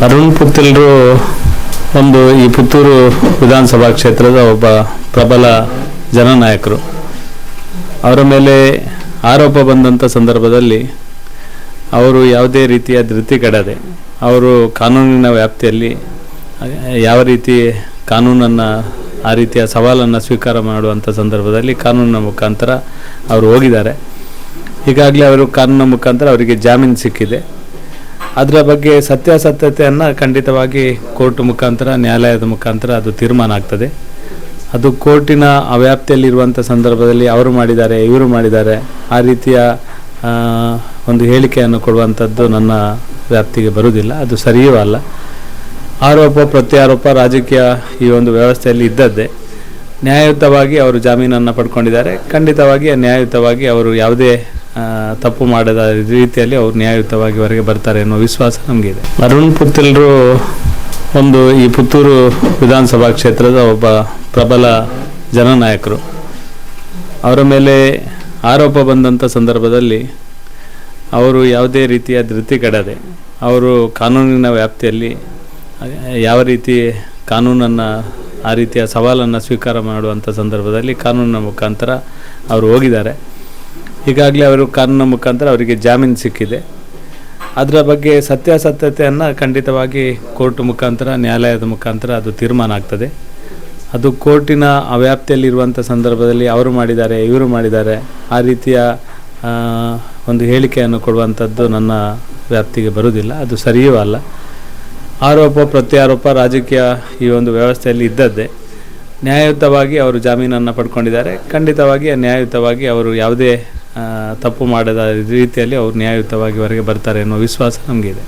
ಅರುಣ್ ಪುತ್ತಿಲ್ರು ಒಂದು ಈ ಪುತ್ತೂರು ವಿಧಾನಸಭಾ ಕ್ಷೇತ್ರದ ಒಬ್ಬ ಪ್ರಬಲ ಜನನಾಯಕರು. ಅವರ ಮೇಲೆ ಆರೋಪ ಬಂದಂಥ ಸಂದರ್ಭದಲ್ಲಿ ಅವರು ಯಾವುದೇ ರೀತಿಯ ಧೃತಿ ಕೆಡದೆ ಅವರು ಕಾನೂನಿನ ವ್ಯಾಪ್ತಿಯಲ್ಲಿ ಯಾವ ರೀತಿ ಕಾನೂನನ್ನು ಆ ರೀತಿಯ ಸವಾಲನ್ನು ಸ್ವೀಕಾರ ಮಾಡುವಂಥ ಸಂದರ್ಭದಲ್ಲಿ ಕಾನೂನಿನ ಮುಖಾಂತರ ಅವರು ಹೋಗಿದ್ದಾರೆ. ಈಗಾಗಲೇ ಅವರು ಕಾನೂನಿನ ಮುಖಾಂತರ ಅವರಿಗೆ ಜಾಮೀನು ಸಿಕ್ಕಿದೆ. ಅದರ ಬಗ್ಗೆ ಸತ್ಯಾಸತ್ಯತೆಯನ್ನು ಖಂಡಿತವಾಗಿ ಕೋರ್ಟ್ ಮುಖಾಂತರ, ನ್ಯಾಯಾಲಯದ ಮುಖಾಂತರ ಅದು ತೀರ್ಮಾನ ಆಗ್ತದೆ. ಅದು ಕೋರ್ಟಿನ ಅವ್ಯಾಪ್ತಿಯಲ್ಲಿರುವಂಥ ಸಂದರ್ಭದಲ್ಲಿ ಅವರು ಮಾಡಿದ್ದಾರೆ, ಇವರು ಮಾಡಿದ್ದಾರೆ, ಆ ರೀತಿಯ ಒಂದು ಹೇಳಿಕೆಯನ್ನು ಕೊಡುವಂಥದ್ದು ನನ್ನ ವ್ಯಾಪ್ತಿಗೆ ಬರುವುದಿಲ್ಲ. ಅದು ಸರಿಯೂ ಅಲ್ಲ. ಆರೋಪ, ಪ್ರತ್ಯಾರೋಪ ರಾಜಕೀಯ ಈ ಒಂದು ವ್ಯವಸ್ಥೆಯಲ್ಲಿ ಇದ್ದದ್ದೇ. ನ್ಯಾಯಯುತವಾಗಿ ಅವರು ಜಾಮೀನನ್ನು ಪಡ್ಕೊಂಡಿದ್ದಾರೆ. ಖಂಡಿತವಾಗಿ ನ್ಯಾಯಯುತವಾಗಿ ಅವರು ಯಾವುದೇ ತಪ್ಪು ಮಾಡದ ರೀತಿಯಲ್ಲಿ ಅವರು ನ್ಯಾಯಯುತವಾಗಿ ಹೊರಗೆ ಬರ್ತಾರೆ ಅನ್ನೋ ವಿಶ್ವಾಸ ನಮಗಿದೆ. ಅರುಣ್ ಪುತ್ತಿಲ್ರು ಒಂದು ಈ ಪುತ್ತೂರು ವಿಧಾನಸಭಾ ಕ್ಷೇತ್ರದ ಒಬ್ಬ ಪ್ರಬಲ ಜನನಾಯಕರು. ಅವರ ಮೇಲೆ ಆರೋಪ ಬಂದಂಥ ಸಂದರ್ಭದಲ್ಲಿ ಅವರು ಯಾವುದೇ ರೀತಿಯ ಧೃತಿ ಕೆಡದೆ ಅವರು ಕಾನೂನಿನ ವ್ಯಾಪ್ತಿಯಲ್ಲಿ ಯಾವ ರೀತಿ ಕಾನೂನನ್ನು ಆ ರೀತಿಯ ಸವಾಲನ್ನು ಸ್ವೀಕಾರ ಮಾಡುವಂಥ ಸಂದರ್ಭದಲ್ಲಿ ಕಾನೂನಿನ ಮುಖಾಂತರ ಅವರು ಹೋಗಿದ್ದಾರೆ. ಈಗಾಗಲೇ ಅವರು ಕಾನೂನು ಮುಖಾಂತರ ಅವರಿಗೆ ಜಾಮೀನು ಸಿಕ್ಕಿದೆ. ಅದರ ಬಗ್ಗೆ ಸತ್ಯಾಸತ್ಯತೆಯನ್ನು ಖಂಡಿತವಾಗಿ ಕೋರ್ಟ್ ಮುಖಾಂತರ, ನ್ಯಾಯಾಲಯದ ಮುಖಾಂತರ ಅದು ತೀರ್ಮಾನ ಆಗ್ತದೆ. ಅದು ಕೋರ್ಟಿನ ಅವ್ಯಾಪ್ತಿಯಲ್ಲಿರುವಂಥ ಸಂದರ್ಭದಲ್ಲಿ ಅವರು ಮಾಡಿದ್ದಾರೆ, ಇವರು ಮಾಡಿದ್ದಾರೆ, ಆ ರೀತಿಯ ಒಂದು ಹೇಳಿಕೆಯನ್ನು ಕೊಡುವಂಥದ್ದು ನನ್ನ ವ್ಯಾಪ್ತಿಗೆ ಬರುವುದಿಲ್ಲ. ಅದು ಸರಿಯೂ ಅಲ್ಲ. ಆರೋಪ, ಪ್ರತ್ಯಾರೋಪ ರಾಜಕೀಯ ಈ ಒಂದು ವ್ಯವಸ್ಥೆಯಲ್ಲಿ ಇದ್ದದ್ದೇ. ನ್ಯಾಯಯುತವಾಗಿ ಅವರು ಜಾಮೀನನ್ನು ಪಡ್ಕೊಂಡಿದ್ದಾರೆ. ಖಂಡಿತವಾಗಿ ನ್ಯಾಯಯುತವಾಗಿ ಅವರು ಯಾವುದೇ ತಪ್ಪು ಮಾಡದ ರೀತಿಯಲ್ಲಿ ಅವರು ನ್ಯಾಯಯುತವಾಗಿ ಹೊರಗೆ ಬರ್ತಾರೆ ಅನ್ನೋ ವಿಶ್ವಾಸ ನಮಗಿದೆ.